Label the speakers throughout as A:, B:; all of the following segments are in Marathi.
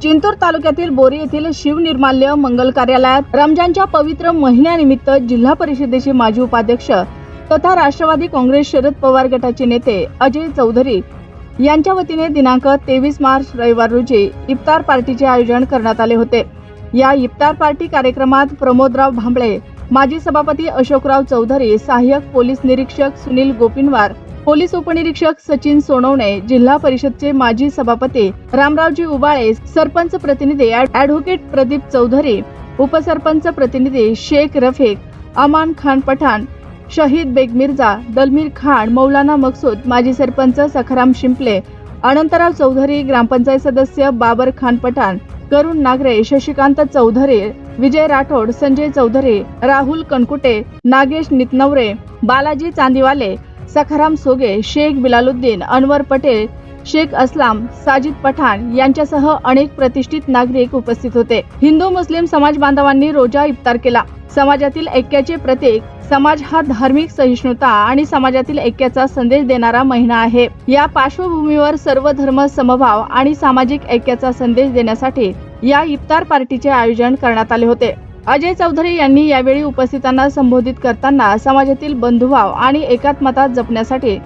A: जिंतूर तालुक्यातील बोरी येथील शिवनिर्माल्य मंगल कार्यालयात रमजानच्या पवित्र महिन्यानिमित्त जिल्हा परिषदेचे माजी उपाध्यक्ष तथा राष्ट्रवादी काँग्रेस शरद पवार गटाचे नेते अजय चौधरी यांच्या वतीने दिनांक तेवीस मार्च रविवार रोजी इफ्तार पार्टीचे आयोजन करण्यात आले होते. या इफ्तार पार्टी कार्यक्रमात प्रमोदराव भांबळे माजी सभापती अशोकराव चौधरी सहाय्यक पोलीस निरीक्षक सुनील गोपिनवार पोलीस उपनिरीक्षक सचिन सोनवणे जिल्हा परिषदचे माजी सभापती रामरावजी उबाळे सरपंच प्रतिनिधी ॲड- ॲडव्होकेट प्रदीप चौधरी उपसरपंच प्रतिनिधी शेख रफीक अमान खान पठाण शहीद बेग मिर्झा दलमीर खान मौलाना मकसूद माजी सरपंच सखाराम शिंपले अनंतराव चौधरी ग्रामपंचायत सदस्य बाबर खान पठाण करुण नागरे शशिकांत चौधरी विजय राठोड संजय चौधरी राहुल कनकुटे नागेश नितनवरे बालाजी चांदीवाले सखाराम सोगे शेख बिलालुद्दीन अनवर पटेल शेख असलाम साजिद पठाण यांच्यासह अनेक प्रतिष्ठित नागरिक उपस्थित होते. हिंदू मुस्लिम समाज बांधवांनी रोजा इफ्तार केला. समाजातील ऐक्याचे प्रतीक समाज हा धार्मिक सहिष्णुता आणि समाजातील ऐक्याचा संदेश देणारा महिना आहे. या पार्श्वभूमीवर सर्व धर्म समभाव आणि सामाजिक ऐक्याचा संदेश देण्यासाठी या इफ्तार पार्टीचे आयोजन करण्यात आले होते. अजय चौधरी यांनी यावेळी उपस्थितांना संबोधित करताना समाजातील बंधुभाव आणि एकात्मता जपण्यासाठी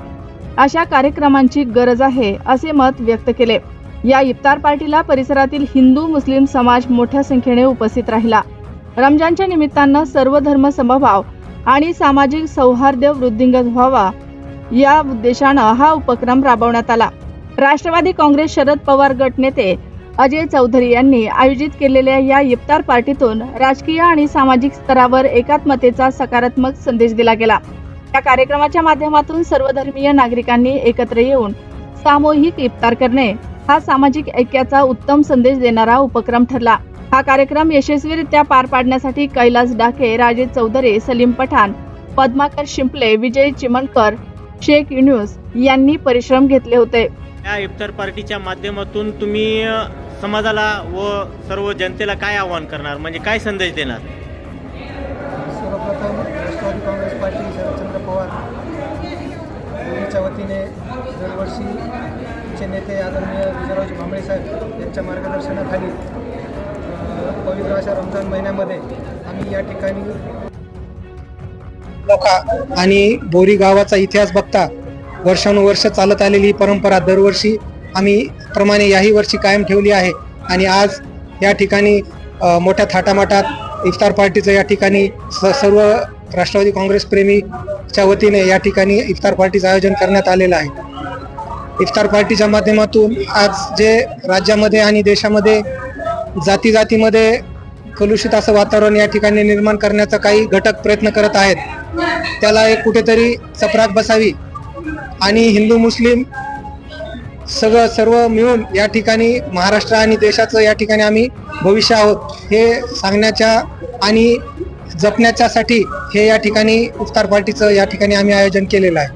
A: अशा कार्यक्रमांची गरज आहे असे मत व्यक्त केले. या इफ्तार पार्टीला परिसरातील हिंदू मुस्लिम समाज मोठ्या संख्येने उपस्थित राहिला. रमजानच्या निमित्तानं सर्व धर्म समभाव आणि सामाजिक सौहार्द वृद्धिंगत व्हावा या उद्देशानं हा उपक्रम राबवण्यात आला. राष्ट्रवादी काँग्रेस शरद पवार गट नेते अजय चौधरी यांनी आयोजित केलेल्या या इफ्तार पार्टीतून राजकीय आणि सामाजिक स्तरावर एकात्मतेचा सकारात्मक संदेश दिला गेला. या कार्यक्रमाच्या माध्यमातून सर्वधर्मीय नागरिकांनी एकत्र येऊन सामूहिक इफ्तार करणे हा सामाजिक ऐक्याचा उत्तम संदेश देणारा उपक्रम ठरला. हा कार्यक्रम यशस्वीरित्या पार पाडण्यासाठी कैलास डाके राजेश चौधरी सलीम पठाण पद्माकर शिंपले विजय चिमणकर शेख युन्यूस यांनी परिश्रम घेतले होते.
B: या इफ्तार पार्टीच्या माध्यमातून तुम्ही समाजाला व सर्व जनतेला काय आवाहन करणार? म्हणजे काय संदेश देणार?
C: सर्वप्रथम राष्ट्रवादी काँग्रेस पार्टी शरदचंद्र पवार यांच्या वतीने दरवर्षीचे नेते आदरणीय विजयरावजी भांबळे साहेब यांच्या मार्गदर्शनाखाली पवित्र अशा रमजान महिन्यामध्ये आम्ही या ठिकाणी लोका आणि बोरी गावाचा इतिहास बघता वर्षानुवर्ष चालत आलेली ही परंपरा दरवर्षी आम्ही प्रमाणे याही वर्षी कायम ठेवली आहे. आणि आज या ठिकाणी मोठ्या थाटामाटात इफ्तार पार्टीचं या ठिकाणी स सर्व राष्ट्रवादी काँग्रेस प्रेमीच्या वतीने या ठिकाणी इफ्तार पार्टीचं आयोजन करण्यात आलेलं आहे. इफ्तार पार्टीच्या माध्यमातून आज जे राज्यामध्ये आणि देशामध्ये जाती जातीमध्ये कलुषित असं वातावरण या ठिकाणी निर्माण करण्याचा काही घटक प्रयत्न करत आहेत. त्याला एक कुठेतरी चपराक बसावी. आणि हिंदू मुस्लिम सगळं सर्व मिळून या ठिकाणी महाराष्ट्र आणि देशाचं या ठिकाणी आम्ही भविष्य आहोत हे सांगण्याच्या आणि जपण्याच्यासाठी हे या ठिकाणी उफ्तार पार्टीचं या ठिकाणी आम्ही आयोजन केलेलं आहे.